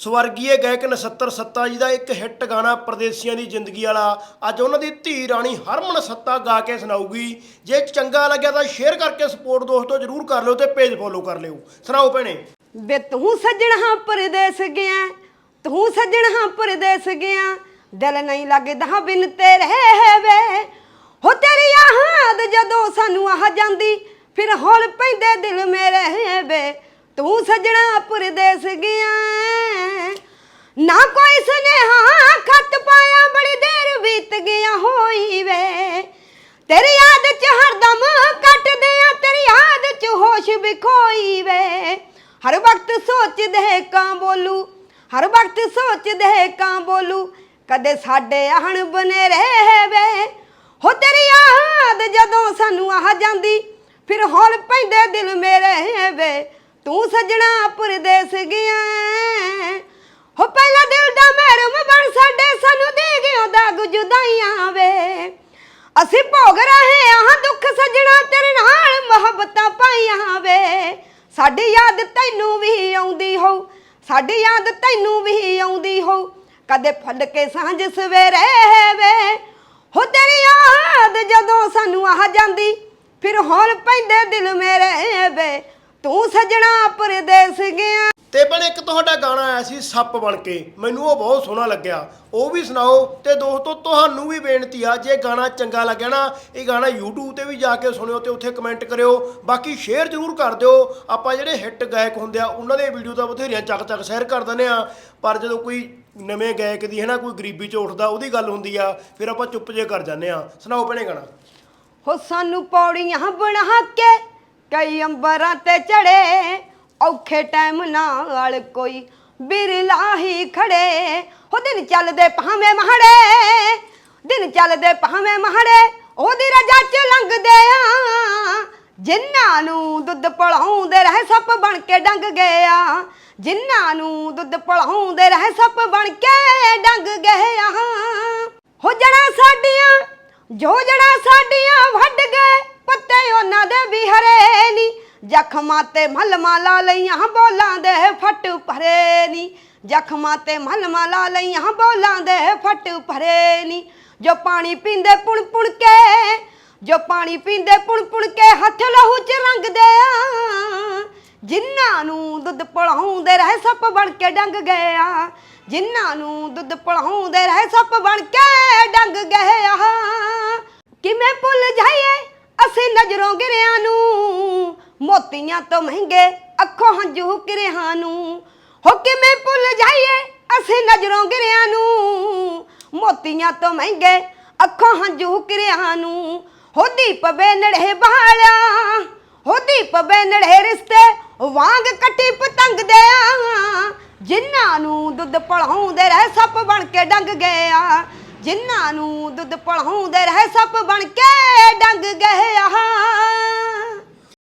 ਸਵਰਗੀਏ ਗਾਇਕ ਨਛੱਤਰ ਸੱਤਾ ਜੀ ਦਾ ਇੱਕ ਹਿੱਟ ਗਾਣਾ ਪਰਦੇਸੀਆਂ ਦੀ ਜ਼ਿੰਦਗੀ ਵਾਲਾ। ਅੱਜ ਉਹਨਾਂ ਦੀ ਧੀ ਰਾਣੀ ਹਰਮਨ ਸੱਤਾ ਗਾ ਕੇ ਸੁਣਾਊਗੀ। ਜੇ ਚੰਗਾ ਲੱਗਿਆ ਤਾਂ ਸ਼ੇਅਰ ਕਰਕੇ ਸਪੋਰਟ ਦੋਸਤੋ ਜਰੂਰ ਕਰ ਲਿਓ ਤੇ ਪੇਜ ਫੋਲੋ ਕਰ ਲਿਓ। ਸੁਣਾਓ ਭੈਣੇ। ਵੇ ਤੂੰ ਸੱਜਣਾ ਪਰਦੇਸ ਗਿਆ, ਤੂੰ ਸੱਜਣਾ ਪਰਦੇਸ ਗਿਆ। ਦਿਲ ਨਹੀਂ ਲੱਗਦਾ ਬਿਨ ਤੇਰੇ ਵੇ। ਹੋ ਤੇਰੀ ਯਾਦ ਜਦੋਂ ਸਾਨੂੰ ਆ ਜਾਂਦੀ, ਫਿਰ ਹੌਲ ਪੈਂਦੇ ਦਿਲ ਮੇਰੇ ਵੇ। ਤੂੰ ਸਜਣਾ ਪਰਦੇਸ ਗਿਆ ਨਾ ਕੋਈ ਸੁਨੇਹਾ ਖੱਤ ਪਾਇਆ, ਬੜੀ ਦੇਰ ਬੀਤ ਗਿਆ ਹੋਈ ਵੇ। ਤੇਰੀ ਯਾਦ ਚ ਹਰਦਮ ਕੱਟਦੇ ਆ, ਤੇਰੀ ਯਾਦ ਚ ਹੋਸ਼ ਵਿਖੋਈ ਵੇ। ਹਰ ਵਕਤ ਸੋਚਦੇ ਕਾਂ ਬੋਲੂ, ਹਰ ਵਕਤ ਸੋਚਦੇ ਕਾਂ ਬੋਲੂ, ਕਦੇ ਸਾਡੇ ਆਹਣ ਬਨੇ ਰਹੇ ਵੇ। ਹੋ ਤੇਰੀ ਯਾਦ ਜਦੋਂ ਸਾਨੂੰ ਆ ਜਾਂਦੀ, ਫਿਰ ਹੌਲ ਪੈਂਦੇ ਦਿਲ ਮੇਰੇ ਵੇ। ਤੂੰ ਸੱਜਣਾ ਪਰਦੇਸ ਗਿਆ ਹੋ ਪਹਿਲਾ ਦਿਲ ਦਾ ਮਹਿਰਮ ਬਣ ਸਾਡੇ ਸਾਨੂੰ ਦੇ ਗਿਓ ਦਾਗ ਜੁਦਾਈਆਂ ਵੇ। ਅਸੀਂ ਭੋਗ ਰਹੇ ਹਾਂ ਦੁੱਖ ਸਜਣਾ ਤੇਰੇ ਨਾਲ ਮੁਹੱਬਤਾਂ ਪਾਈਆਂ ਵੇ। ਸਾਡੀ ਯਾਦ ਤੈਨੂੰ ਵੀ ਆਉਂਦੀ ਹੋ ਸਾਡੀ ਯਾਦ ਤੈਨੂੰ ਵੀ ਆਉਂਦੀ ਹੋ ਕਦੇ ਫੁੱਲ ਕੇ ਸਾਂਝ ਸਵੇਰੇ ਵੇ। ਹੋ ਤੇਰੀ ਯਾਦ ਜਦੋਂ ਸਾਨੂੰ ਆ ਜਾਂਦੀ, ਫਿਰ ਹੌਲ ਪੈਂਦੇ ਦਿਲ ਮੇਰੇ ਵੇ। ਤੂੰ ਸਜਣਾ ਪਰਦੇਸ ਗਿਆ ਤੇ ਬਣ ਇੱਕ ਤੁਹਾਡਾ ਗਾਣਾ ਆਇਆ ਸੀ ਸੱਪ ਬਣ ਕੇ। ਮੈਨੂੰ ਉਹ ਬਹੁਤ ਸੋਹਣਾ ਲੱਗਿਆ। ਉਹ ਵੀ ਸੁਣਾਓ ਤੇ ਦੋਸਤੋ ਤੁਹਾਨੂੰ ਵੀ ਬੇਨਤੀ ਆ ਜੇ ਗਾਣਾ ਚੰਗਾ ਲੱਗਿਆ ਨਾ ਇਹ ਗਾਣਾ YouTube ਤੇ ਵੀ ਜਾ ਕੇ ਸੁਣਿਓ ਤੇ ਉੱਥੇ ਕਮੈਂਟ ਕਰਿਓ। ਬਾਕੀ ਸ਼ੇਅਰ ਜ਼ਰੂਰ ਕਰ ਦਿਓ। ਆਪਾਂ ਜਿਹੜੇ ਹਿੱਟ ਗਾਇਕ ਹੁੰਦੇ ਆ ਉਹਨਾਂ ਦੇ ਵੀਡੀਓ ਤਾਂ ਬਥੇਰੀਆਂ ਚੱਕ ਚੱਕ ਸ਼ੇਅਰ ਕਰ ਦਿੰਦੇ ਆ। ਪਰ ਜਦੋਂ ਕੋਈ ਨਵੇਂ ਗਾਇਕ ਦੀ ਹੈ ਨਾ ਕੋਈ ਗਰੀਬੀ ਚ ਉੱਠਦਾ ਉਹਦੀ ਗੱਲ ਹੁੰਦੀ ਆ ਫਿਰ ਆਪਾਂ ਚੁੱਪ ਜੇ ਕਰ ਜਾਂਦੇ ਆ। ਸੁਣਾਓ ਭੈਣੇ ਗਾਣਾ। ਹੋ ਸਾਨੂੰ ਪੌੜੀਆਂ ਬਣਾ ਕੇ ਕਈ ਅੰਬਰਾਂ ਤੇ ਚੜੇ, ਔਖੇ ਟਾਈਮ ਨਾਲ ਕੋਈ ਬਿਰਲਾ ਹੀ ਖੜੇ। ਹੋ ਦਿਨ ਚੱਲਦੇ ਭਾਵੇਂ ਮਹੜੇ, ਦਿਨ ਚੱਲਦੇ ਭਾਵੇਂ ਮਹੜੇ, ਉਹਦੀ ਰਜਾ ਚ ਲੰਘਦੇ ਆ। ਜਿਨ੍ਹਾਂ ਨੂੰ ਦੁੱਧ ਪਲਾਉਂਦੇ ਰਹੇ ਸੱਪ ਬਣ ਕੇ ਡੰਗ ਗਏ ਆ। ਜਿਨ੍ਹਾਂ ਨੂੰ ਦੁੱਧ ਪਲਾਉਂਦੇ ਰਹੇ ਸੱਪ ਬਣ ਕੇ ਡੰਗ ਗਏ ਆ। ਹੋ ਜਣਾ ਸਾਡੀਆਂ, ਜੋ ਜਣਾ ਸਾਡੀਆਂ ਵੱਢ ਗਏ। ਪੱਤੇ ਉਹਨਾਂ ਦੇ ਵੀ ਨੀ। ਜ਼ਖਮਾਂ ਤੇ ਮਲਮਾ ਲਾ ਲਈਆਂ ਬੋਲਾਂ ਦੇ ਫੱਟ ਭਰੇ ਨੀ। ਜ਼ਖਮਾਂ ਤੇ ਮਲਮਾ ਲਾ ਲਈਆਂ ਬੋਲਾਂ ਦੇ ਫੱਟ ਭਰੇ ਨੀ। ਜੋ ਪਾਣੀ ਪੀਂਦੇ ਪੁਣ ਪੁਣ ਕੇ, ਜੋ ਪਾਣੀ ਪੀਂਦੇ ਪੁਣ ਪੁਣ ਕੇ ਹੱਥ ਲਹੂ ਚ ਰੰਗਦੇ ਆ। ਜਿਨ੍ਹਾਂ ਨੂੰ ਦੁੱਧ ਪਲਾਉਂਦੇ ਰਹੇ ਸੱਪ ਬਣ ਕੇ ਡੰਗ ਗਏ ਆ। ਜਿਨ੍ਹਾਂ ਨੂੰ ਦੁੱਧ ਪਲਾਉਂਦੇ ਰਹੇ ਸੱਪ ਬਣ ਕੇ ਡੰਗ ਗਏ ਆ। ਕਿਵੇਂ ਭੁੱਲ ਜਾਈਏ ਨਜ਼ਰੋਂ ਗਿਰਿਆਂ ਨੂੰ, ਮੋਤੀਆਂ ਤੋਂ ਮਹਿੰਗੇ ਅੱਖੋਂ ਹੰਝੂ ਕਿਰਿਆਂ ਨੂੰ। ਹੋ ਕਿਵੇਂ ਭੁੱਲ ਜਾਈਏ ਅਸੀਂ ਨਜ਼ਰੋਂ ਗਿਰਿਆਂ ਨੂੰ, ਮੋਤੀਆਂ ਤੋਂ ਮਹਿੰਗੇ ਅੱਖੋਂ ਹੰਝੂ ਕਿਰਿਆਂ ਨੂੰ। ਹੋ ਦੀਪ ਬੇਨੜੇ ਬਾਲਿਆ ਹੋ ਦੀਪ ਬੇਨੜੇ ਰਿਸ਼ਤੇ ਵਾਂਗ ਕੱਟੀ ਪਤੰਗ ਦੇ ਆ ਜਿਨ੍ਹਾਂ ਨੂੰ ਦੁੱਧ ਪਲਾਉਂਦੇ ਰਹਿ ਸੱਪ ਬਣ ਕੇ ਡੰਗ ਗਏ ਆ ਜਿਨ੍ਹਾਂ ਨੂੰ ਦੁੱਧ ਪਲਾਉਂਦੇ ਰਹੇ ਸੱਪ ਬਣ ਕੇ ਡੰਗ ਗਏ ਆ।